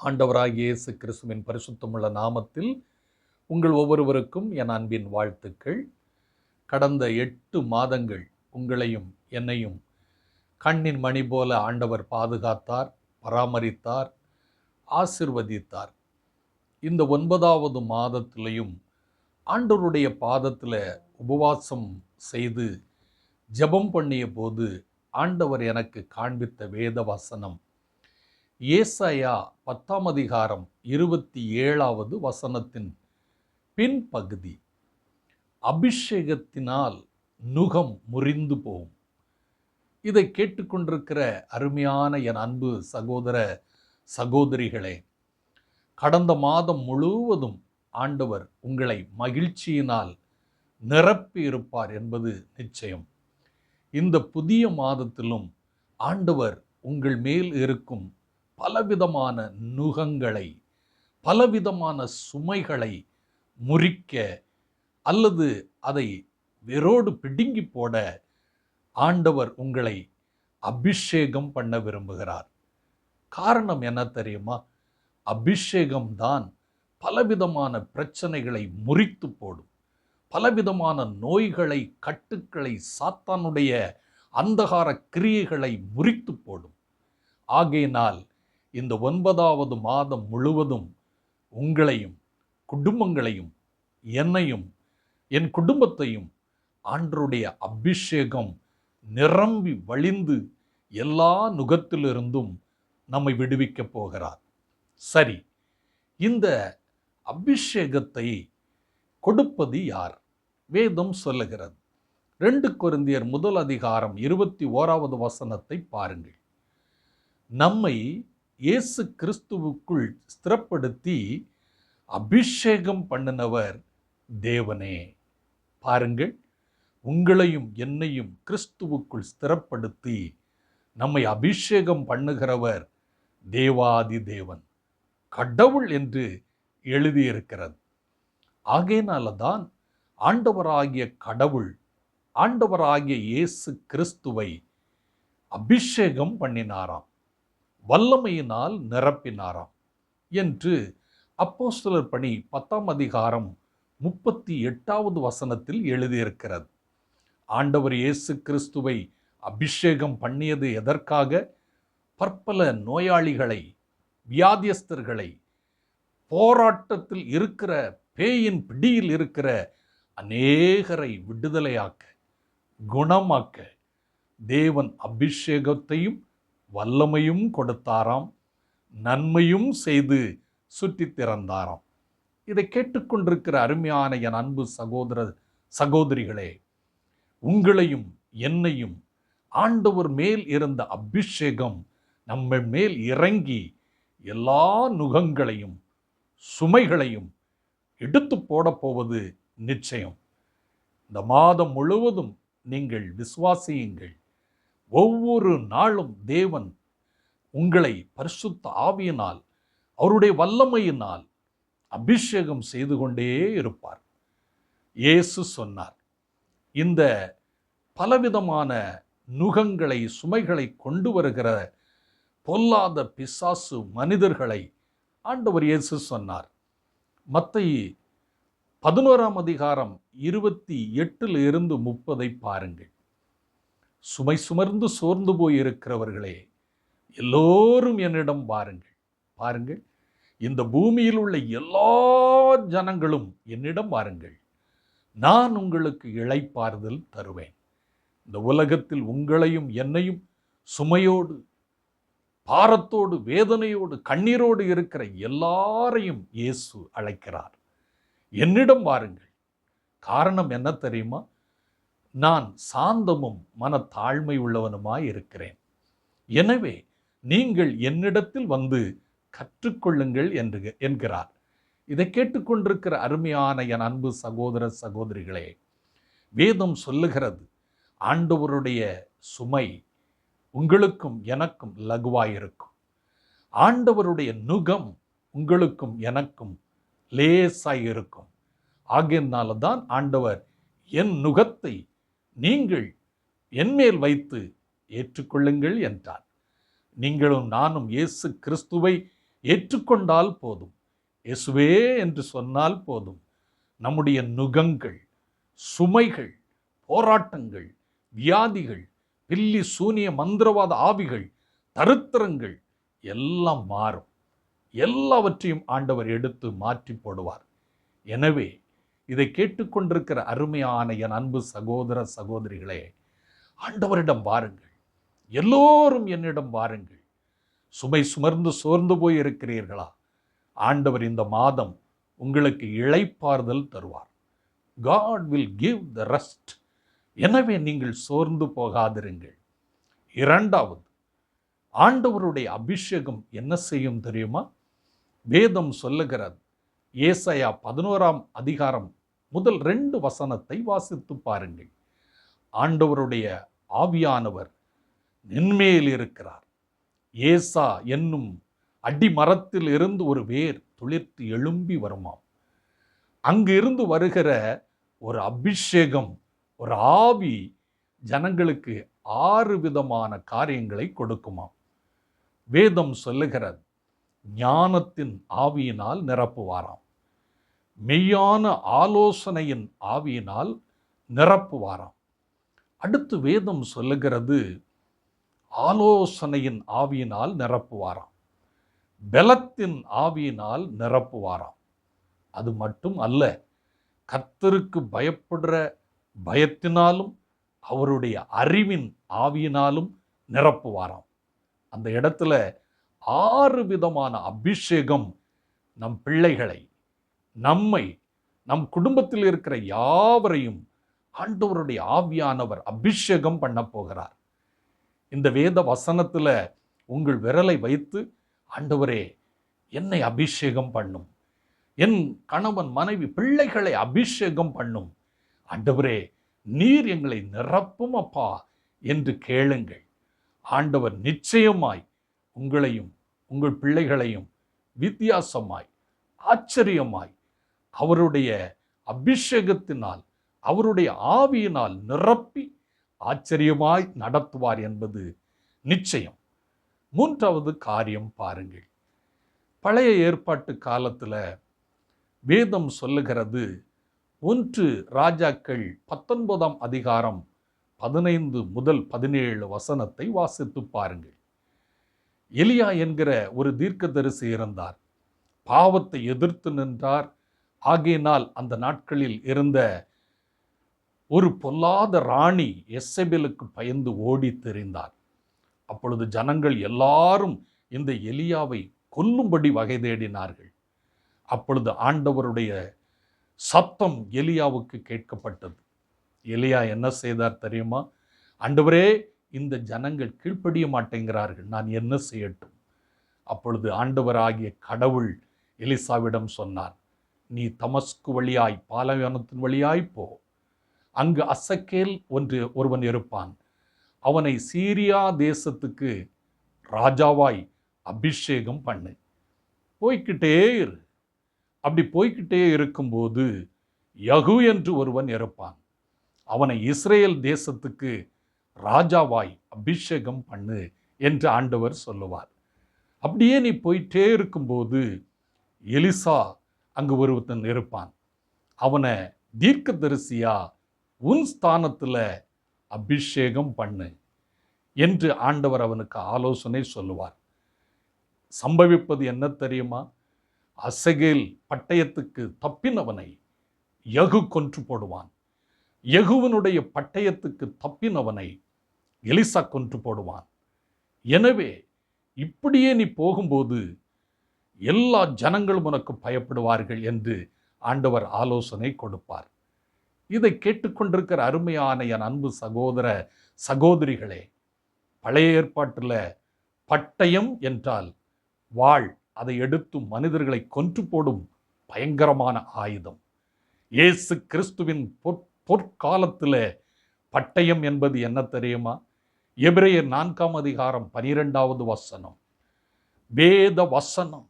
ஆண்டவராக இயேசு கிறிஸ்துவின் பரிசுத்தமுள்ள நாமத்தில் உங்கள் ஒவ்வொருவருக்கும் என் அன்பின் வாழ்த்துக்கள். கடந்த எட்டு மாதங்கள் உங்களையும் என்னையும் கண்ணின் மணி போல ஆண்டவர் பாதுகாத்தார் பராமரித்தார் ஆசிர்வதித்தார். இந்த ஒன்பதாவது மாதத்திலையும் ஆண்டவருடைய பாதத்தில் உபவாசம் செய்து ஜெபம் பண்ணிய போது ஆண்டவர் எனக்கு காண்பித்த வேத வசனம் ஏசையா பத்தாம் அதிகாரம் இருபத்தி ஏழாவது வசனத்தின் பின்பகுதி. அபிஷேகத்தினால் நுகம் முறிந்து போகும். இதை கேட்டுக்கொண்டிருக்கிற அருமையான என் அன்பு சகோதர சகோதரிகளே கடந்த மாதம் முழுவதும் ஆண்டவர் உங்களை மகிழ்ச்சியினால் நிரப்பி இருப்பார் என்பது நிச்சயம். இந்த புதிய மாதத்திலும் ஆண்டவர் உங்கள் மேல் இருக்கும் பலவிதமான நுகங்களை பலவிதமான சுமைகளை முறிக்க அல்லது அதை வேரோடு பிடுங்கி போட ஆண்டவர் உங்களை அபிஷேகம் பண்ண விரும்புகிறார். காரணம் என்ன தெரியுமா? அபிஷேகம்தான் பலவிதமான பிரச்சனைகளை முறித்து போடும். பலவிதமான நோய்களை கட்டுக்களை சாத்தானுடைய அந்தகார கிரியைகளை முறித்து போடும். ஆகையினால் இந்த ஒன்பதாவது மாதம் முழுவதும் உங்களையும் குடும்பங்களையும் என்னையும் என் குடும்பத்தையும் ஆண்டருடைய அபிஷேகம் நிரம்பி வழிந்து எல்லா நுகத்திலிருந்தும் நம்மை விடுவிக்கப் போகிறார். சரி இந்த அபிஷேகத்தை கொடுப்பது யார்? வேதம் சொல்லுகிறது. ரெண்டு கொரிந்தியர் முதல் அதிகாரம் இருபத்தி ஓராவது வசனத்தை பாருங்கள். நம்மை இயேசு கிறிஸ்துவுக்குள் ஸ்திரப்படுத்தி அபிஷேகம் பண்ணினவர் தேவனே. பாருங்கள் உங்களையும் என்னையும் கிறிஸ்துவுக்குள் ஸ்திரப்படுத்தி நம்மை அபிஷேகம் பண்ணுகிறவர் தேவாதி தேவன். கடவுள் என்று எழுதியிருக்கிறது. ஆகையினால தான் ஆண்டவராகிய கடவுள் ஆண்டவராகிய இயேசு கிறிஸ்துவை அபிஷேகம் பண்ணினாராம். வல்லமையினால் நிரப்பினாராம் என்று அப்போஸ்தலர் பணி பத்தாம் அதிகாரம் முப்பத்தி எட்டாவது வசனத்தில் எழுதியிருக்கிறது. ஆண்டவர் இயேசு கிறிஸ்துவை அபிஷேகம் பண்ணியது எதற்காக? பற்பல நோயாளிகளை வியாதியஸ்தர்களை போராட்டத்தில் இருக்கிற பேயின் பிடியில் இருக்கிற அநேகரை விடுதலையாக்க குணமாக்க தேவன் அபிஷேகத்தையும் வல்லமையும் கொடுத்தாராம் நன்மையும் செய்து சுற்றி திறந்தாராம். இதை கேட்டுக்கொண்டிருக்கிற அருமையான என் அன்பு சகோதர சகோதரிகளே உங்களையும் என்னையும் ஆண்டவர் மேல் இருந்த அபிஷேகம் நம்ம மேல் இறங்கி எல்லா நுகங்களையும் சுமைகளையும் எடுத்து போவது நிச்சயம். இந்த மாதம் முழுவதும் நீங்கள் விசுவாசியுங்கள். ஒவ்வொரு நாளும் தேவன் உங்களை பரிசுத்த ஆவியினால் அவருடைய வல்லமையினால் அபிஷேகம் செய்து கொண்டே இருப்பார். இயேசு சொன்னார் இந்த பலவிதமான நுகங்களை சுமைகளை கொண்டு வருகிற பொல்லாத பிசாசு மனிதர்களை ஆண்டவர் இயேசு சொன்னார். மத்தேயு பதினோராம் அதிகாரம் இருபத்தி எட்டில் இருந்து முப்பதை பாருங்கள். சுமை சுமர்ந்து சோர்ந்து போய் இருக்கிறவர்களே எல்லோரும் என்னிடம் வாருங்கள். பாருங்கள் இந்த பூமியில் உள்ள எல்லா ஜனங்களும் என்னிடம் வாருங்கள். நான் உங்களுக்கு இழைப்பாறுதல் தருவேன். இந்த உலகத்தில் உங்களையும் என்னையும் சுமையோடு பாரத்தோடு வேதனையோடு கண்ணீரோடு இருக்கிற எல்லாரையும் இயேசு அழைக்கிறார். என்னிடம் வாருங்கள். காரணம் என்ன தெரியுமா? நான் சாந்தமும் மனத்தாழ்மை உள்ளவனுமாய் இருக்கிறேன். எனவே நீங்கள் என்னிடத்தில் வந்து கற்றுக்கொள்ளுங்கள் என்று என்கிறார். இதை கேட்டுக்கொண்டிருக்கிற அருமையான என் அன்பு சகோதர சகோதரிகளே வேதம் சொல்லுகிறது ஆண்டவருடைய சுமை உங்களுக்கும் எனக்கும் லகுவாயிருக்கும் ஆண்டவருடைய நுகம் உங்களுக்கும் எனக்கும் லேசாய் இருக்கும் ஆகையினால தான் ஆண்டவர் என் நுகத்தை நீங்கள் என்மேல் வைத்து ஏற்றுக்கொள்ளுங்கள் என்றார் நீங்களும் நானும் இயேசு கிறிஸ்துவை ஏற்றுக்கொண்டால் போதும். இயேசுவே என்று சொன்னால் போதும். நம்முடைய நுகங்கள் சுமைகள் போராட்டங்கள் வியாதிகள் பில்லி சூனிய மந்திரவாத ஆவிகள் தருத்திரங்கள் எல்லாம் மாறும். எல்லாவற்றையும் ஆண்டவர் எடுத்து மாற்றி போடுவார். எனவே இதை கேட்டுக்கொண்டிருக்கிற அருமையான என் அன்பு சகோதர சகோதரிகளே ஆண்டவரிடம் வாருங்கள். எல்லோரும் என்னிடம் வாருங்கள். சுமை சுமர்ந்து சோர்ந்து போய் இருக்கிறீர்களா ஆண்டவர் இந்த மாதம் உங்களுக்கு இழைப்பார்தல் தருவார். God will give the rest எனவே நீங்கள் சோர்ந்து போகாதிருங்கள். இரண்டாவது ஆண்டவருடைய அபிஷேகம் என்ன செய்யும் தெரியுமா? வேதம் சொல்லுகிறது ஏசையா பதினோராம் அதிகாரம் முதல் ரெண்டு வசனத்தை வாசித்து பாருங்கள். ஆண்டவருடைய ஆவியானவர் நின்மேல் இருக்கிறார். ஏசா என்னும் அடிமரத்தில் இருந்து ஒரு வேர் துளிர்த்து எழும்பி வருமாம். அங்கிருந்து வருகிற ஒரு அபிஷேகம் ஒரு ஆவி ஜனங்களுக்கு ஆறு விதமான காரியங்களை கொடுக்குமாம். வேதம் சொல்லுகிறது ஞானத்தின் ஆவியினால் நிரப்புவாராம். மெய்யான ஆலோசனையின் ஆவியினால் நிரப்புவாராம். அடுத்து வேதம் சொல்லுகிறது ஆலோசனையின் ஆவியினால் நிரப்புவாராம். பலத்தின் ஆவியினால் நிரப்புவாராம். அது மட்டும் அல்ல கர்த்தருக்கு பயப்படுற பயத்தினாலும் அவருடைய அறிவின் ஆவியினாலும் நிரப்புவாராம். அந்த இடத்துல ஆறு விதமான அபிஷேகம் நம் பிள்ளைகளை நம்மை நம் குடும்பத்தில் இருக்கிற யாவரையும் ஆண்டவருடைய ஆவியானவர் அபிஷேகம் பண்ண போகிறார். இந்த வேத வசனத்தில் உங்கள் விரலை வைத்து ஆண்டவரே என்னை அபிஷேகம் பண்ணும். என் கணவன் மனைவி பிள்ளைகளை அபிஷேகம் பண்ணும். ஆண்டவரே நீர் எங்களை நிரப்பும் அப்பா என்று கேளுங்கள். ஆண்டவர் நிச்சயமாய் உங்களையும் உங்கள் பிள்ளைகளையும் வித்தியாசமாய் ஆச்சரியமாய் அவருடைய அபிஷேகத்தினால் அவருடைய ஆவியினால் நிரப்பி ஆச்சரியமாய் நடத்துவார் என்பது நிச்சயம். மூன்றாவது காரியம் பாருங்கள். பழைய ஏற்பாட்டு காலத்தில் வேதம் சொல்லுகிறது ஒன்று ராஜாக்கள் பத்தொன்பதாம் அதிகாரம் பதினைந்து முதல் பதினேழு வசனத்தை வாசித்து பாருங்கள். எலியா என்கிற ஒரு தீர்க்கதரிசி இருந்தார். பாவத்தை எதிர்த்து நின்றார். ஆகையினால் அந்த நாட்களில் இருந்த ஒரு பொல்லாத ராணி எஸ்எபிலுக்கு பயந்து ஓடி தெரிந்தார். அப்பொழுது ஜனங்கள் எல்லாரும் இந்த எலியாவை கொல்லும்படி வகை தேடினார்கள். அப்பொழுது ஆண்டவருடைய சத்தம் எலியாவுக்கு கேட்கப்பட்டது. எலியா என்ன செய்தார் தெரியுமா? ஆண்டவரே இந்த ஜனங்கள் கீழ்ப்படிய மாட்டேங்கிறார்கள். நான் என்ன செய்யட்டும்? அப்பொழுது ஆண்டவராகிய கடவுள் எலிசாவிடம் சொன்னார். நீ தமஸ்கு வழியாய் பாலைவனத்தின் வழியாய் போ. அங்கு அசக்கேல் ஒன்று ஒருவன் இருப்பான். அவனை சீரியா தேசத்துக்கு ராஜாவாய் அபிஷேகம் பண்ணு. போய்க்கிட்டே இரு. அப்படி போய்க்கிட்டே இருக்கும்போது யகு என்று ஒருவன் இருப்பான். அவனை இஸ்ரேல் தேசத்துக்கு ராஜாவாய் அபிஷேகம் பண்ணு என்று ஆண்டவர் சொல்லுவார். அப்படியே நீ போயிட்டே இருக்கும்போது எலிசா அங்கு ஒருவன் இருப்பான். அவனை தீர்க்க தரிசியா உன் ஸ்தானத்தில் அபிஷேகம் பண்ணு என்று ஆண்டவர் அவனுக்கு ஆலோசனை சொல்லுவார். சம்பவிப்பது என்ன தெரியுமா? அசகேல் பட்டயத்துக்கு தப்பினவனை யகு கொன்று போடுவான். யகுவனுடைய பட்டயத்துக்கு தப்பினவனை எலிசா கொன்று போடுவான். எனவே இப்படியே நீ போகும்போது எல்லா ஜனங்களும் உனக்கு பயப்படுவார்கள் என்று ஆண்டவர் ஆலோசனை கொடுப்பார். இதை கேட்டுக்கொண்டிருக்கிற அருமையான என் அன்பு சகோதர சகோதரிகளே பழைய ஏற்பாட்டில் பட்டயம் என்றால் வாழ் அதை எடுத்து மனிதர்களை கொன்று போடும் பயங்கரமான ஆயுதம். இயேசு கிறிஸ்துவின் பொற் பொற்காலத்தில் பட்டயம் என்பது என்ன தெரியுமா? எபிரேயர் நான்காம் அதிகாரம் பனிரெண்டாவது வசனம். வேத வசனம்.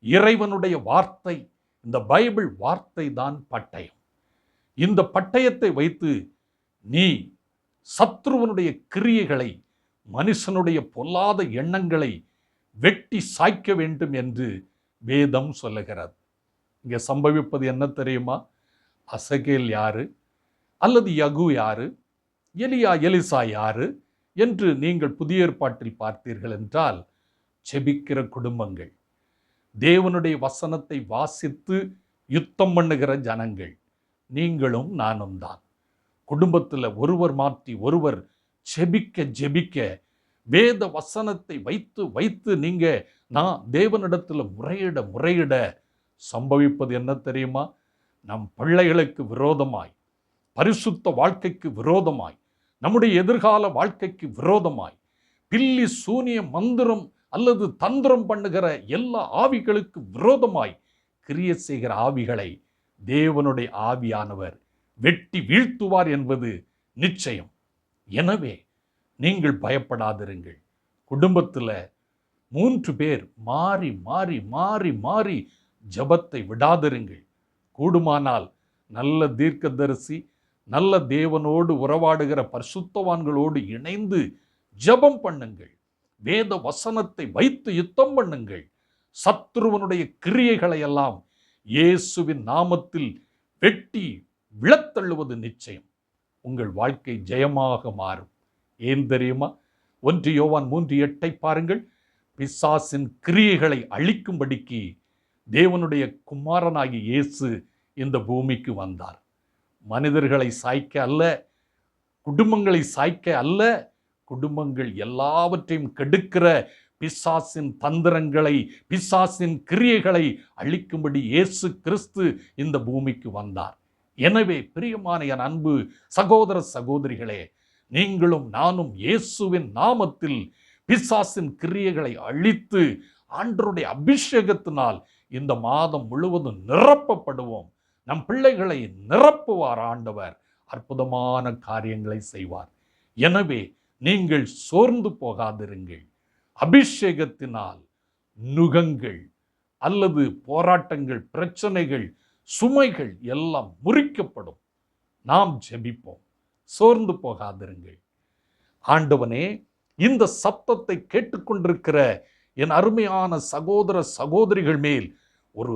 இறைவனுடைய வார்த்தை இந்த பைபிள் வார்த்தை தான் பட்டயம். இந்த பட்டயத்தை வைத்து நீ சத்ருவனுடைய கிரியைகளை மனுஷனுடைய பொல்லாத எண்ணங்களை வெட்டி சாய்க்க வேண்டும் என்று வேதம் சொல்லுகிறது. இங்கே சம்பவிப்பது என்ன தெரியுமா? அசகேல் யாரு? அல்லது யகு யாரு? எலியா எலிசா யாரு? என்று நீங்கள் புதிய ஏற்பாட்டில் பார்த்தீர்கள் என்றால் செபிக்கிற குடும்பங்கள். தேவனுடைய வசனத்தை வாசித்து யுத்தம் பண்ணுகிற ஜனங்கள். நீங்களும் நானும் தான். குடும்பத்தில் ஒருவர் மாற்றி ஒருவர் ஜெபிக்க ஜெபிக்க வேத வசனத்தை வைத்து வைத்து நீங்கள் நான் தேவனிடத்தில் முறையிட முறையிட சம்பவிப்பது என்ன தெரியுமா? நம் பிள்ளைகளுக்கு விரோதமாய் பரிசுத்த வாழ்க்கைக்கு விரோதமாய் நம்முடைய எதிர்கால வாழ்க்கைக்கு விரோதமாய் பில்லி சூனிய மந்திரம் அல்லது தந்திரம் பண்ணுகிற எல்லா ஆவிகளுக்கு விரோதமாய் கிரிய செய்கிற ஆவிகளை தேவனுடைய ஆவியானவர் வெட்டி வீழ்த்துவார் என்பது நிச்சயம். எனவே நீங்கள் பயப்படாதிருங்கள். குடும்பத்தில் மூன்று பேர் மாறி மாறி மாறி மாறி ஜபத்தை விடாதிருங்கள். கூடுமானால் நல்ல தீர்க்கதரிசி நல்ல தேவனோடு உறவாடுகிற பரிசுத்தவான்களோடு இணைந்து ஜபம் பண்ணுங்கள். வேத வசனத்தை வைத்து யுத்தம் பண்ணுங்கள். சத்ருவனுடைய கிரியைகளை எல்லாம் இயேசுவின் நாமத்தில் வெட்டி விழத்தள்ளுவது நிச்சயம். உங்கள் வாழ்க்கை ஜெயமாக மாறும். ஏன் தெரியுமா? ஒன்று யோவான் மூன்று எட்டை பாருங்கள். பிசாசின் கிரியைகளை அழிக்கும்படிக்கு தேவனுடைய குமாரனாகி இயேசு இந்த பூமிக்கு வந்தார். மனிதர்களை சாய்க்க அல்ல குடும்பங்களை சாய்க்க அல்ல குடும்பங்கள் எல்லாவற்றையும் கெடுக்கிற பிசாசின் தந்திரங்களை பிசாசின் கிரியைகளை அழிக்கும்படி இயேசு கிறிஸ்து இந்த பூமிக்கு வந்தார். எனவே பிரியமான என் அன்பு சகோதர சகோதரிகளே நீங்களும் நானும் இயேசுவின் நாமத்தில் பிசாசின் கிரியைகளை அழித்து ஆண்டருடைய அபிஷேகத்தினால் இந்த மாதம் முழுவதும் நிரப்பப்படுவோம். நம் பிள்ளைகளை நிரப்புவார் ஆண்டவர். அற்புதமான காரியங்களை செய்வார். எனவே நீங்கள் சோர்ந்து போகாதிருங்கள். அபிஷேகத்தினால் நுகங்கள் அல்லது போராட்டங்கள் பிரச்சனைகள் சுமைகள் எல்லாம் முறிக்கப்படும். நாம் ஜெபிப்போம். சோர்ந்து போகாதிருங்கள். ஆண்டவனே இந்த சத்தத்தை கேட்டுக்கொண்டிருக்கிற என் அருமையான சகோதர சகோதரிகள் மேல் ஒரு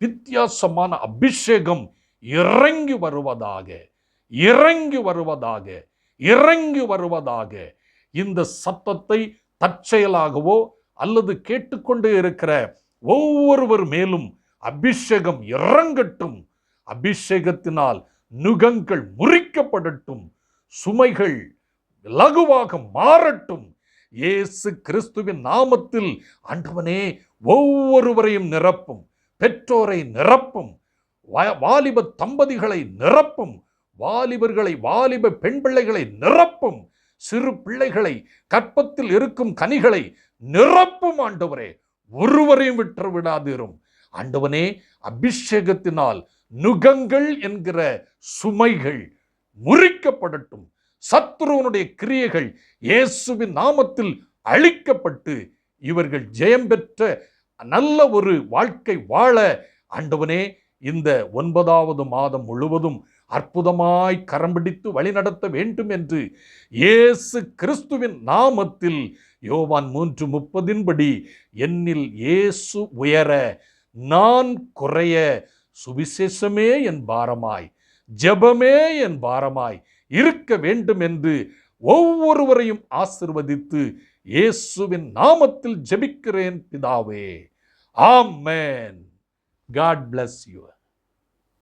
வித்தியாசமான அபிஷேகம் இறங்கி வருவதாக இறங்கி வருவதாக இறங்கி வருவதாக இந்த சத்தத்தை தற்செயலாகவோ அல்லது கேட்டுக்கொண்டு இருக்கிற ஒவ்வொருவர் மேலும் அபிஷேகம் இறங்கட்டும். அபிஷேகத்தினால் நுகங்கள் முறிக்கப்படட்டும். சுமைகள் லகுவாக மாறட்டும். இயேசு கிறிஸ்துவின் நாமத்தில் அன்றுவனே ஒவ்வொருவரையும் நிரப்பும். பெற்றோரை நிரப்பும். வாலிப தம்பதிகளை நிரப்பும். வாலிபர்களை வாலிப பெண் பிள்ளைகளை நிரப்பும். சிறு பிள்ளைகளை கற்பத்தில் இருக்கும் கனிகளை நிரப்பும் ஆண்டவரே. ஒருவரையும் விட்டு விடாதிரும். ஆண்டவனே அபிஷேகத்தினால் நுகங்கள் என்கிற சுமைகள் முறிக்கப்படட்டும். சத்ருவனுடைய கிரியைகள் இயேசுவின் நாமத்தில் அழிக்கப்பட்டு இவர்கள் ஜெயம் பெற்ற நல்ல ஒரு வாழ்க்கை வாழ ஆண்டவனே இந்த ஒன்பதாவது மாதம் முழுவதும் அற்புதமாய் கரம் பிடித்து வழிநடத்த வேண்டும் என்று இயேசு கிறிஸ்துவின் நாமத்தில் யோவான் மூன்று முப்பதின்படி என்னில் இயேசு உயர நான் குறைய சுவிசேஷமே என் பாரமாய் ஜெபமே என் பாரமாய் இருக்க வேண்டும் என்று ஒவ்வொருவரையும் ஆசிர்வதித்து இயேசுவின் நாமத்தில் ஜெபிக்கிறேன் பிதாவே. ஆமென். God bless you